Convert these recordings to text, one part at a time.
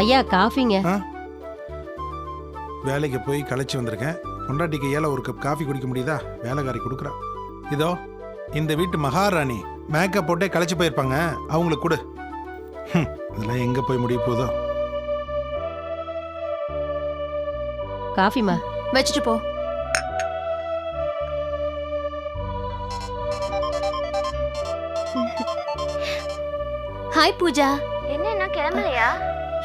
ஐயா காஃபிங்க. வேலைக்கு போய் களைச்சி வந்திருக்கேன். பொண்டாட்டி கையால் ஒரு கப் காஃபி குடிக்க முடியுதா? வேலைக்காரி கொடுக்குறா. இதோ இந்த வீட்டு மகாராணி மேக்கப் போட்டே களைச்சி போயிருப்பாங்க. அவங்களுக்கு கொடு. ஹம், இதெல்லாம் எங்கே போய் முடிய போதோ? காஃபிமா வச்சுட்டு போ. ஹாய் பூஜா. என்ன இன்னும் கிளம்பலையா?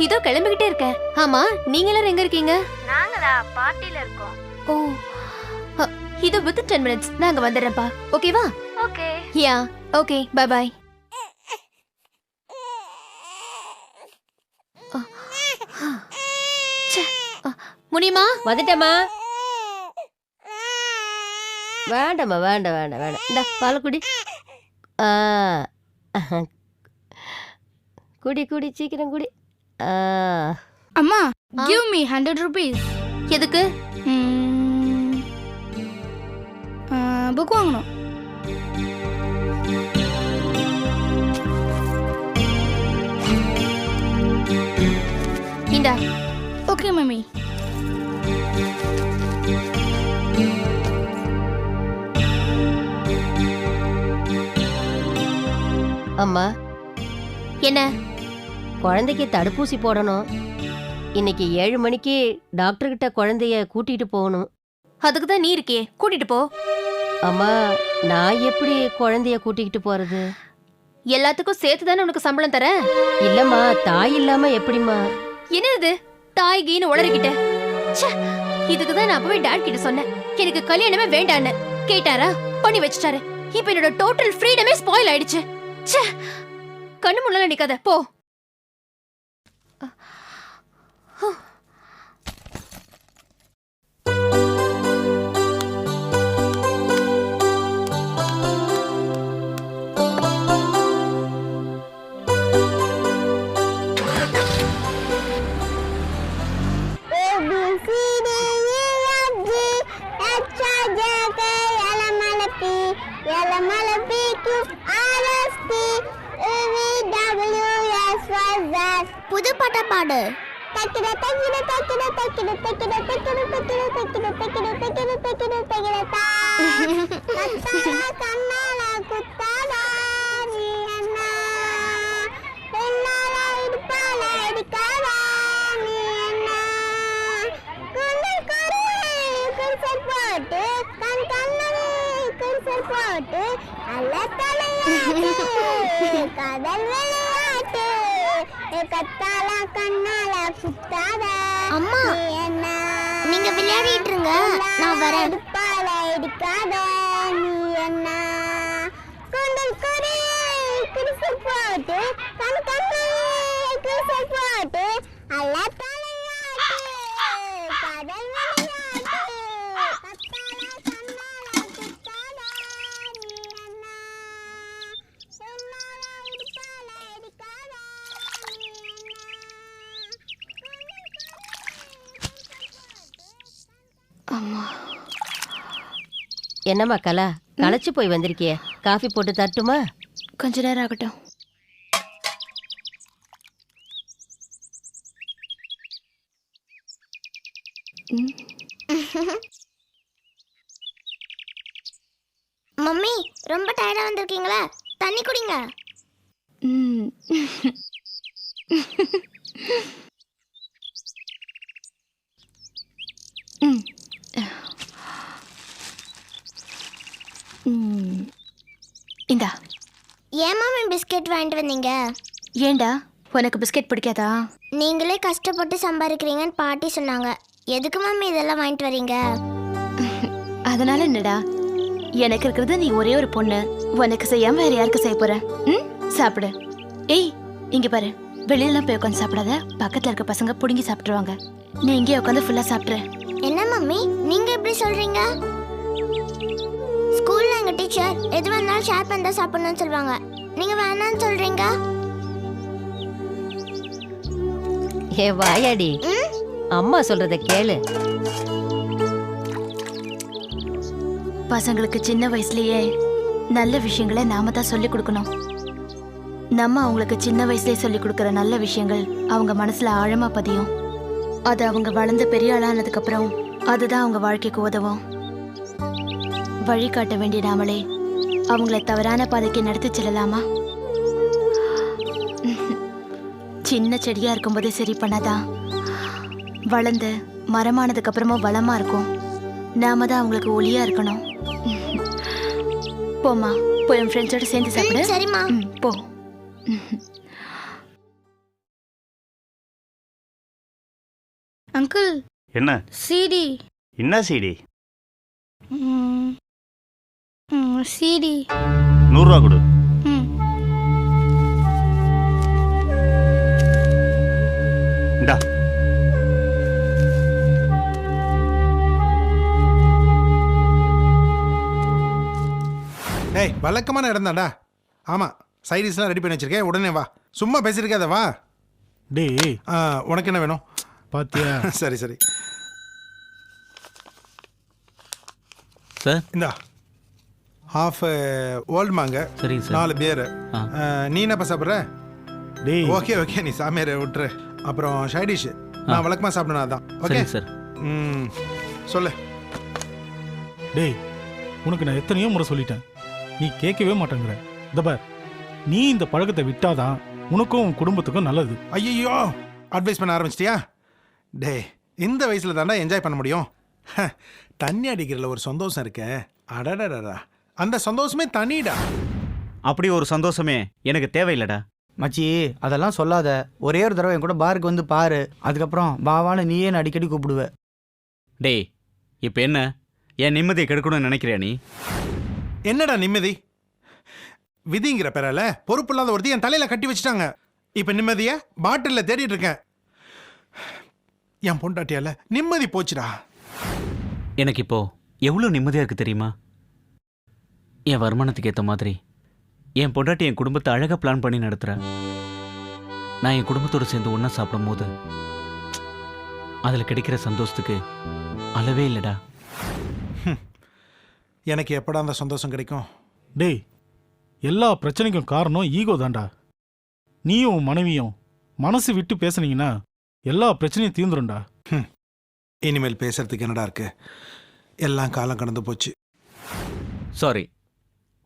இதோ கிளம்பிக்கிட்டே இருக்கேன். ஆமா நீங்க எல்லாரும் எங்க இருக்கீங்க? நாங்களா பார்ட்டில இருக்கோம். ஓ இதோ வித் டென் மினிட்ஸ் நாங்க வந்துடுறேன்ப்பா. ஓகேவா okay yeah okay bye bye முனிமா? வந்துட்டேம்மா. வேண்டாம்மா வேண்டாம் வேண்டாம் வேண்டாம். இந்த பால் குடி. குடி குடி சீக்கிரம் குடி. அம்மா? கிவ் மீ ஹண்ட்ரட் ருபீஸ் எதுக்கு? புக் வாங்கணும். இந்தா. Okay mummy. அம்மா. என்ன? குழந்தைக்கு தடுப்பூசி போடணும். இன்னைக்கு ஏழு மணிக்கு டாக்டர்கிட்ட குழந்தைய கூட்டிட்டு போகணும். அதுக்கு தான் நீ இருக்கியே கூட்டிட்டு போ. அம்மா நான் எப்படி குழந்தைய கூட்டிக்கிட்டு போறது? எல்லாத்துக்கும் சேர்த்து தானே உனக்கு சம்பளம் தரேன்? இல்லம்மா தாய் இல்லாம எப்படிம்மா? என்ன இது தாய் கீன்னு உளறிக்கிட்ட. ச்சே, இதுக்கு தான் நான் அப்பவே டாட் கிட்ட சொன்னேன். எனக்கு கல்யாணமே வேண்டான்னு. கேட்டாரா? பண்ணி வச்சுட்டாரு. இப்போ என்னோட டோட்டல் ஃப்ரீடமே ஸ்பாயில் ஆயிடுச்சு. ச்சே, கண்ணு முன்னால நிக்காத. போ. புது பாட்டா பாடு தக்கிட தக்கிட தக்கிட தக்கிட தக்கிட தக்கிட தக்கிட தக்கிட தக்கிட தக்கிட தக்கிட தக்கிட தா கத்தால கண்ணால நீ இடுப்பால நீ போட்டு கண் கண்ணனே போட்டு அல்ல தலையாட்டு கத்தால கண்ணால குத்தாத. அம்மா, நீங்க விளையாடிட்டு இருங்க நான் வரேன். இடுப்பால இடிக்காத நீ என்ன? குண்டல் குருவி குடிசல் போட்டு கண் கண்ணனே குடிசல் போட்டு அல்ல தலையாட்டு காதல் விளையாட்டு கத்தால கண்ணால குத்தாத நீ என்ன பெண்ணால இடுப்பால இடிக்காத நீ அம்மா என்னம்மா கலா? களைச்சு போய் வந்திருக்கியே. காஃபி போட்டு தட்டுமா? கொஞ்ச நேரம் ஆகட்டும். மம்மி ரொம்ப டயர்டா வந்திருக்கீங்களா? தண்ணி குடிங்க ம். ம். ம். இந்தா. ஏன் மம்மி பிஸ்கெட் வாங்கிட்டு வந்தீங்க? ஏண்டா? உனக்கு பிஸ்கெட் பிடிக்காதா? நீங்களே கஷ்டப்பட்டு சம்பாதிக்கிறீங்கன்னு பாட்டி சொன்னாங்க. எதுக்கு மம்மி இதெல்லாம் வாங்கிட்டு வரீங்க? அதனால என்னடா? எனக்கு இருக்கிறது நீ ஒரே ஒரு பொண்ணு. உனக்கு செய்யாம வேற யாருக்கு செய்ய போற? ம்? சாப்பிடு. ஏய் இங்க பாரு. வெளியில போய் உட்காந்து சாப்பிடாத. பக்கத்துல இருக்க பசங்க புடுங்கி சாப்பிட்டுருவாங்க. நீ இங்கே உட்காந்து ஃபுல்லா சாப்பிட்ரு என்ன மம்மி நீங்க எப்படி சொல்றீங்க? ஸ்கூல்ல எங்க டீச்சர் எது வந்தாலும் ஷேர் பண்ணி தான் சாப்பிடணும்னு சொல்லுவாங்க. நீங்க வேணாம்னு சொல்றீங்க? ஏ வாயாடி. ம்? அம்மா சொல்றத கேளு. பசங்களுக்கு சின்ன வயசுலயே நல்ல விஷயங்களை நாம தான் சொல்லி கொடுக்கணும். நம்ம அவங்களுக்கு சின்ன வயசுலயே சொல்லி கொடுக்குற நல்ல விஷயங்கள் அவங்க மனசுல ஆழமா பதியும். அது அவங்க வளர்ந்து பெரிய ஆளானதுக்கு அப்புறம் அதுதான் அவங்க வாழ்க்கைக்கு உதவும். வழிகாட்ட வேண்டிய நாமளே அவங்கள தவறான பாதைக்கு நடத்தி செல்லலாமா? சின்ன செடியா இருக்கும்போதே சரி பண்ணாதான் வளர்ந்து மரமானதுக்கு அப்புறமா வளமா இருக்கும். நாம தான் அவங்களுக்கு ஒளியா இருக்கணும். போம்மா போய் என் ஃப்ரெண்ட்ஸோட சேர்ந்து சாப்பிடு. சரிம்மா. போ. அங்கிள். என்ன? சிடி. என்ன சீடி? சிடி. நூறுரூவா கொடு. இந்தா. டேய் வழக்கமான இடம் தான்டா ஆமாம் சைடிஷ்லாம் ரெடி பண்ணி வச்சிருக்கேன். உடனே வா. சும்மா பேசியிருக்காத வா. டேய் ஆ, உனக்கு என்ன வேணும்? பாத்தியா? சரி சரி. சார். இந்தா. ஹாஃப் ஓல்ட் மாங்க சரிங்க சார். நாலு பேர். நீ என்னப்பா சாப்பிட்ற? டேய். ஓகே ஓகே நீ சாமியாரை விட்டுரு. அப்புறம் ஷைடிஷ் நான் வழக்கமாக சாப்பிடணும் அதான். Okay sir. ம் சொல்லு. டேய் உனக்கு நான் எத்தனையோ முறை சொல்லிட்டேன். நீ கேட்கவே மாட்டேங்கிற. இந்த பார். நீ இந்த பழக்கத்தை விட்டாதான் உனக்கும் உன் குடும்பத்துக்கும் நல்லது. ஐயோ அட்வைஸ் பண்ண ஆரம்பிச்சிட்டியா? டே இந்த வயசில் தாண்டா என்ஜாய் பண்ண முடியும். ஹ, தண்ணி அடிக்கிறதுல ஒரு சந்தோஷம் இருக்க. அடடடடா. அந்த சந்தோஷமே தனிடா. அப்படி ஒரு சந்தோஷமே எனக்கு தேவையில்லடா. மச்சி அதெல்லாம் சொல்லாத. ஒரே ஒரு தடவை என் கூட பாருக்கு வந்து பாரு. அதுக்கப்புறம் பாவான்னு நீயே என்னை அடிக்கடி கூப்பிடுவ. டேய் இப்போ என்ன? என் நிம்மதியை கெடுக்கணும்னு நினைக்கிறியா நீ? என்னடா நிம்மதி? விதிங்கிற பேரால பொறுப்பு இல்லாத ஒருத்தி என் தலையில கட்டி வச்சுட்டாங்க. இப்ப நிம்மதிய? பாட்டில்ல தேடிட்டு இருக்கேன். என் பொண்டாட்டியால நிம்மதி போச்சுடா. எனக்கு இப்போ எவ்வளோ நிம்மதியாக இருக்கு தெரியுமா? என் வருமானத்துக்கு ஏற்ற மாதிரி. என் பொண்டாட்டி என் குடும்பத்தை அழகாக பிளான் பண்ணி நடத்துகிறேன் நான் என் குடும்பத்தோடு சேர்ந்து ஒன்றா சாப்பிடும்போது அதில் கிடைக்கிற சந்தோஷத்துக்கு அளவே இல்லைடா. எனக்கு எப்படா அந்த சந்தோஷம் கிடைக்கும்? டேய் எல்லா பிரச்சனைக்கும் காரணம் ஈகோ தான்டா. நீயும் உன் மனைவியும் மனசு விட்டு பேசுனீங்கன்னா எல்லா பிரச்சனையும் தீர்ந்துரும்டா. இனிமேல் பேசுறதுக்கு என்னடா இருக்கு? எல்லாம் காலம் கடந்து போச்சு. சாரி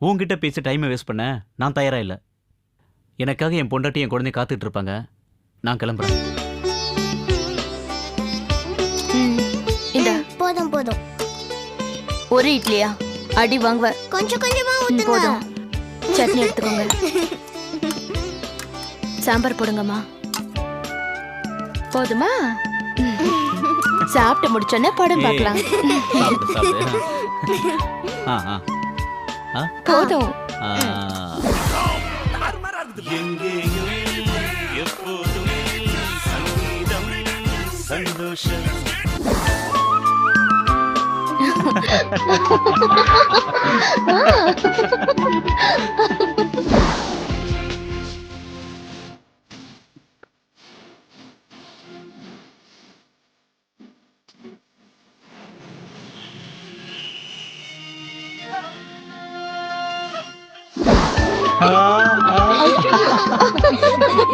உன்கிட்ட பேசி டைமை வேஸ்ட் பண்ண நான் தயாரா இல்லை. எனக்காக என் பொண்டாட்டி என் குழந்தைய காத்துட்டு இருப்பாங்க. நான் கிளம்புறேன். போதும் போதும். ஒரு இட்லியா? அடி வாங்குவ. கொஞ்சம் கொஞ்சமா ஊத்துங்க. போதும். சட்னி எடுத்துக்கோங்க. சாம்பார் போடுங்கம்மா. போதுமா. சாப்பிட்டு முடிச்சோன்னே படம். பார்க்கலாம். சாப்பிடு சாப்பிடு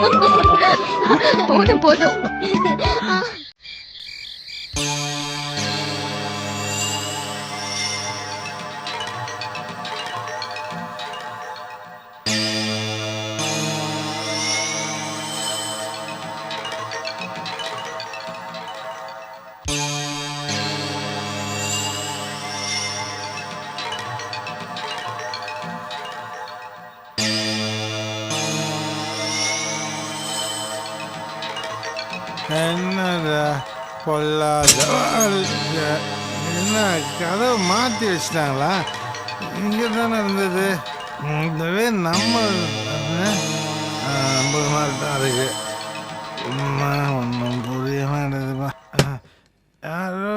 ஆ ஆ போதும் ஆ என்னடா பொல்லாத என்ன கதவை மாற்றி வச்சிட்டாங்களா? இங்கே தானே இருந்தது. இதுவே நம்ம ஐம்பது மாதிரி தான் இருக்கு ஒன்றும் புரிய மாட்டேதுப்பா யாரோ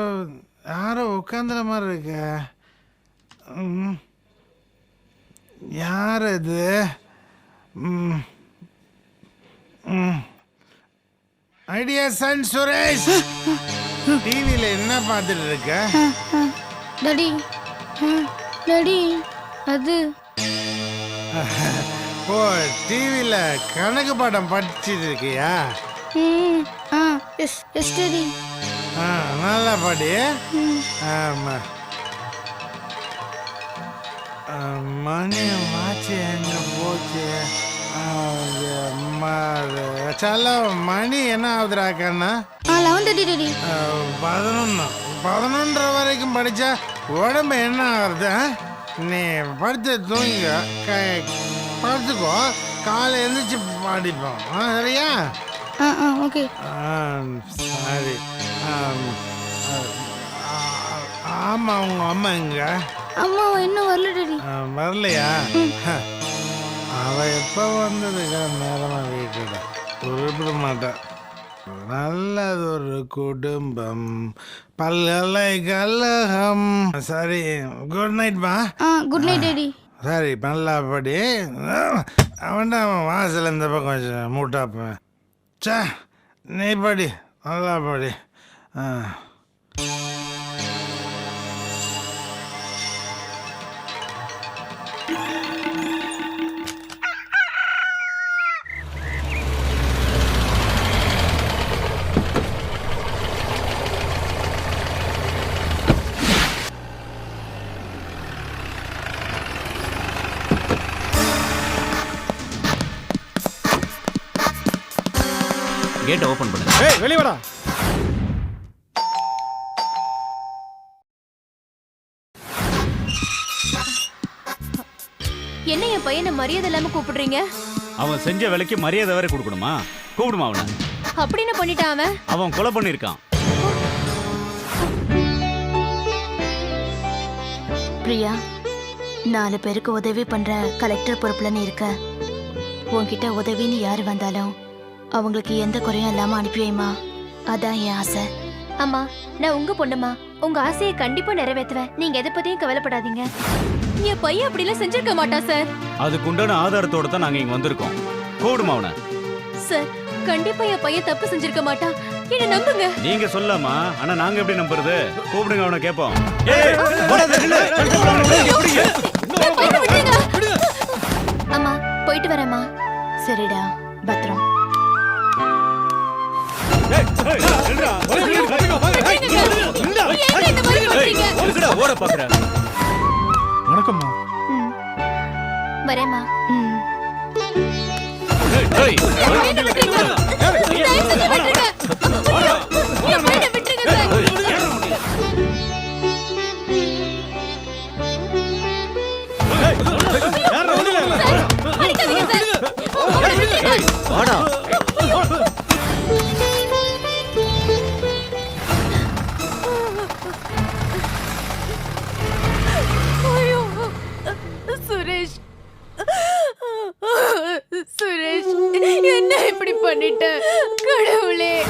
யாரோ உட்காந்துற மாதிரி இருக்க. யார் இது? ம். ம். Idea sun Suresh. டிவியில என்ன பார்த்துட்டு இருக்க? டாடி. டாடி அது. ஓ டிவியில் கணக்கு பாடம் படிச்சிட்டு இருக்கியா? நல்லா பாடி. ஆமா. மணி வாட்சி எங்க போச்சு? கண்ணா? ஆ லெவன் தேர்ட்டி டாடி பதினொன்று பதினொன்றரை வரைக்கும் படித்தா உடம்பு என்ன ஆகுறது? நீ படுத்து தூங்க க படுத்துக்கோ. காலை எழுந்திரிச்சு படிப்போம். சரியா? ஓகே. சரி. ஆம், ஆ, ஆ, ஆமா உங்க அம்மா எங்க? அம்மா இன்னும் வரல வரலையா? ஹ, அவ எப்ப வந்ததுக்கா நேரமா வீட்டுல குறிப்பிட மாட்டான் நல்லது ஒரு குடும்பம். பல்கலைக்கழகம் சரி குட் நைட் மா. குட் நைட் டாடி சரி நல்லா படி. அவன்டா அவன் வாசல் இந்த பக்கம் கொஞ்சம் மூட்டாப்பேன் சே நீ படி நல்லா படி. ஆ. கேட்டை ஓப்பன் பண்ணுங்க. ஏய் வெளிய வாடா. என்ன என் பையனை மரியாதை இல்லாம கூப்பிடுறீங்க? அவன் செஞ்ச வேலைக்கு மரியாதை வேற கொடுக்கணுமா? கூப்பிடுமா அவனை? அப்படின்னு பண்ணிட்டான் அவன். அவன் கொலை பண்ணியிருக்கான். பிரியா நாலு பேருக்கு உதவி பண்ற கலெக்டர் பொறுப்புல நீ இருக்க. உன்கிட்ட உதவின்னு யாரு வந்தாலும் அவங்களுக்கு எந்த குறையும் இல்லாம அனுப்பி வைமா அதான் என் ஆசை. அம்மா நான் உங்க பொண்ணுமா? உங்க ஆசையை கண்டிப்பா நிறைவேற்றுவேன். நீங்க எதை பத்தியும் கவலைப்படாதீங்க. என் பையன் அப்படிலாம் செஞ்சிருக்க மாட்டான் சார். அதுக்கு உண்டான ஆதாரத்தோட தான் நாங்க இங்க வந்திருக்கோம். கூப்பிடுமா அவனை? சார் கண்டிப்பா என் பையன் தப்பு செஞ்சிருக்க மாட்டான். என்ன நம்புங்க. நீங்க சொல்லாமா? ஆனா நாங்க எப்படி நம்புறது? கூப்பிடுங்க அவனை கேட்போம். அம்மா போயிட்டு வரேம்மா. சரிடா பத்திரம். ஓட பாக்குறேன் வணக்கம்மா வரேம்மா சுரேஷ். என்ன இப்படி பண்ணிட்ட? கடவுளே.